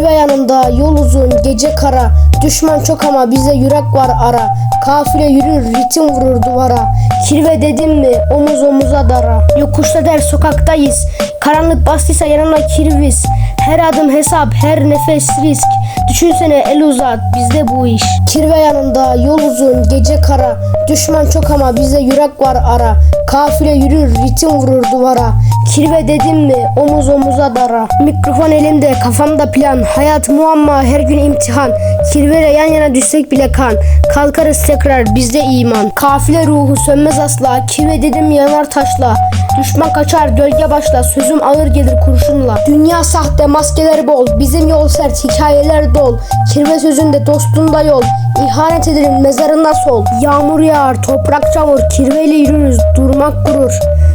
yanımda yol uzun gece kara. Düşman çok ama bize yürek var ara. Kafile yürür ritim vurur duvara. Kirve dedim mi omuz omuza dara. Yokuşta der sokaktayız. Karanlık bastıysa yanımda kirviz. Her adım hesap her nefes risk Düşünsene el uzat bizde bu iş. Kirve yanımda yol uzun gece kara. Düşman çok ama bize yürek var ara. Kafile yürür ritim vurur duvara. Kirve dedim mi omuz omuza dara. Mikrofon elimde kafamda plan. Hayat muamma her gün imtihan. Kirveyle yan yana düşsek bile kan. Kalkarız tekrar bizde iman. Kafile ruhu sönmez asla. Kirve dedim yanar taşla Düşman kaçar gölge başla Sözüm ağır gelir kurşunla. Dünya sahte maskeler bol. Bizim yol sert hikayeler dol. Kirve sözünde dostunda yol. İhanet edilir mezarında sol. Yağmur yağar toprak çamur. Kirveyle yürürüz durmak gurur.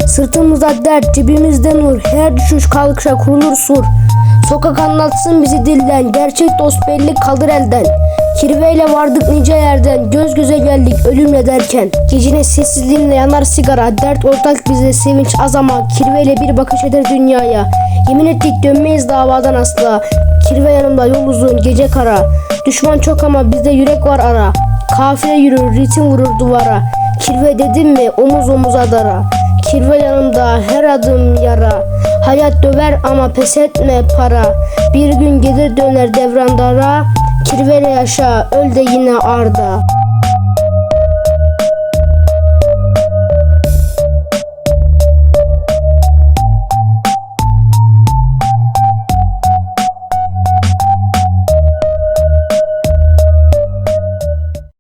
Sırtımızda dert cebimizde nur. Her düşüş kalkışa kurulur sur Sokak anlatsın bizi dilden. Gerçek dost belli kalır elden. Kirveyle vardık nice yerden. Göz göze geldik ölümle derken Gecenin sessizliğinde yanar sigara. Dert ortak bize sevinç az ama Kirveyle bir bakış eder dünyaya. Yemin ettik dönmeyiz davadan asla. Kirve yanımda yol uzun gece kara. Düşman çok ama bizde yürek var ara. Kafile yürür ritim vurur duvara. Kirve dedim mi omuz omuza dara Kirve yanımda her adım yara. Hayat döver ama pes etme para. Bir gün gelir döner devran dara. Kirveyle yaşa öl de yine arda